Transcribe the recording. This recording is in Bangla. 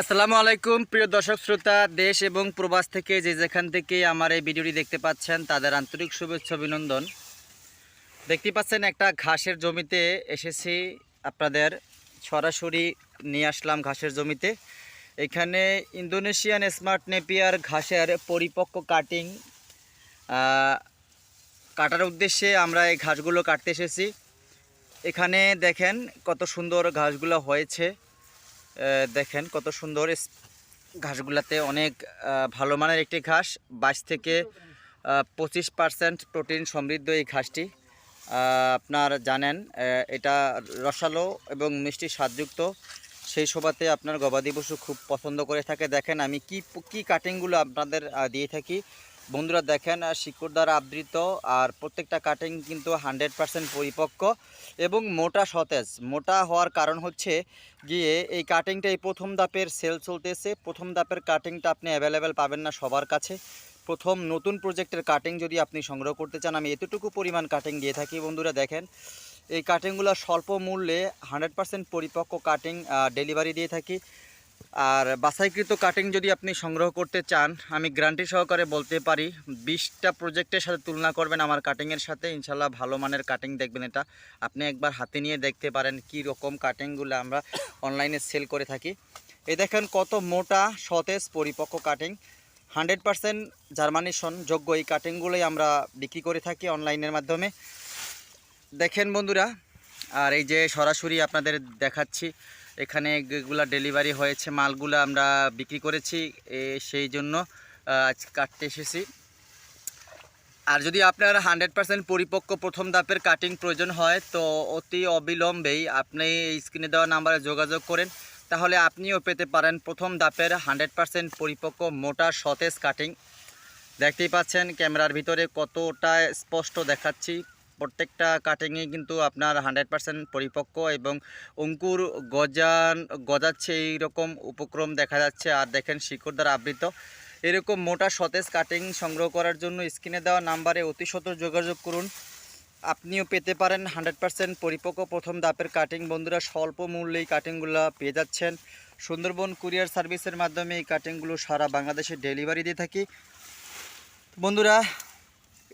আসসালামু আলাইকুম, প্রিয় দর্শক, শ্রোতা, দেশ এবং প্রবাস থেকে যে যেখান থেকে আমার এই ভিডিওটি দেখতে পাচ্ছেন, তাদের আন্তরিক শুভেচ্ছা, অভিনন্দন। দেখতে পাচ্ছেন, একটা ঘাসের জমিতে এসেছি। আপনাদের সরাসরি নিয়ে আসলাম ঘাসের জমিতে। এখানে ইন্দোনেশিয়ান স্মার্ট নেপিয়ার ঘাসের পরিপক্ক কাটিং কাটার উদ্দেশ্যে আমরা এই ঘাসগুলো কাটতে এসেছি। এখানে দেখেন কত সুন্দর ঘাসগুলো হয়েছে। দেখেন কত সুন্দর ঘাসগুলাতে অনেক ভালো মানের একটি ঘাস। বাইশ থেকে পঁচিশ পার্সেন্ট প্রোটিন সমৃদ্ধ এই ঘাসটি। আপনার জানেন এটা রসালো এবং মিষ্টি স্বাদযুক্ত। সেই সবাতে আপনার গবাদি পশু খুব পছন্দ করে থাকে। দেখেন আমি কি কি কাটিংগুলো আপনাদের দিয়ে থাকি। বন্ধুরা দেখেন শিকড় দ্বারা আবৃত আর প্রত্যেকটা কাটিং কিন্তু হান্ড্রেড পার্সেন্ট পরিপক্ক এবং মোটা সতেজ। মোটা হওয়ার কারণ হচ্ছে গিয়ে এই কাটিংটা এই প্রথম দাপের সেল চলতেছে। প্রথম দাপের কাটিংটা আপনি অ্যাভেলেবেল পাবেন না সবার কাছে। প্রথম নতুন প্রজেক্টের কাটিং যদি আপনি সংগ্রহ করতে চান, আমি এতটুকু পরিমাণ কাটিং দিয়ে থাকি। বন্ধুরা দেখেন, এই কাটিংগুলো স্বল্প মূল্যে হান্ড্রেড পার্সেন্ট পরিপক্ক কাটিং ডেলিভারি দিয়ে থাকি। আর বাছাইকৃত কাটিং যদি আপনি সংগ্রহ করতে চান, আমি গ্যারান্টি সহকারে বলতে পারি, বিশটা প্রজেক্টের সাথে তুলনা করবেন আমার কাটিংয়ের সাথে ইনশাল্লাহ ভালো মানের কাটিং দেখবেন এটা। আপনি একবার হাতে নিয়ে দেখতে পারেন কি রকম কাটিংগুলো আমরা অনলাইনে সেল করে থাকি। এই দেখেন কত মোটা, সতেজ, পরিপক্ক কাটিং হান্ড্রেড পারসেন্ট জার্মানিশন যোগ্য এই কাটিংগুলোই আমরা বিক্রি করে থাকি অনলাইনের মাধ্যমে। দেখেন বন্ধুরা, আর এই যে সরাসরি আপনাদের দেখাচ্ছি এখানে যেগুলা ডেলিভারি হয়েছে, মালগুলো আমরা বিক্রি করেছি সেই জন্য আজ কাটতে এসেছি। আর যদি আপনার হান্ড্রেড পার্সেন্ট পরিপক্ক প্রথম ধাপের কাটিং প্রয়োজন হয়, তো অতি অবিলম্বেই আপনি এই স্ক্রিনে দেওয়া নাম্বারে যোগাযোগ করেন। তাহলে আপনিও পেতে পারেন প্রথম ধাপের হান্ড্রেড পার্সেন্ট পরিপক্ক মোটা সতেজ কাটিং দেখতেই পাচ্ছেন ক্যামেরার ভিতরে কতটা স্পষ্ট দেখাচ্ছি। প্রত্যেকটা কাটিংয়ে কিন্তু আপনার হান্ড্রেড পার্সেন্ট পরিপক্ক এবং অঙ্কুর গজান, গজাচ্ছে এইরকম উপক্রম দেখা যাচ্ছে। আর দেখেন শিকড় দ্বারা আবৃত। এরকম মোটা সতেজ কাটিং সংগ্রহ করার জন্য স্ক্রিনে দেওয়া নাম্বারে অতি সত্বর যোগাযোগ করুন। আপনিও পেতে পারেন হান্ড্রেড পার্সেন্ট পরিপক্ক প্রথম দাপের কাটিং বন্ধুরা, স্বল্প মূল্যে এই কাটিংগুলো পেয়ে যাচ্ছেন। সুন্দরবন কুরিয়ার সার্ভিসের মাধ্যমে এই কাটিংগুলো সারা বাংলাদেশে ডেলিভারি দিয়ে থাকি। বন্ধুরা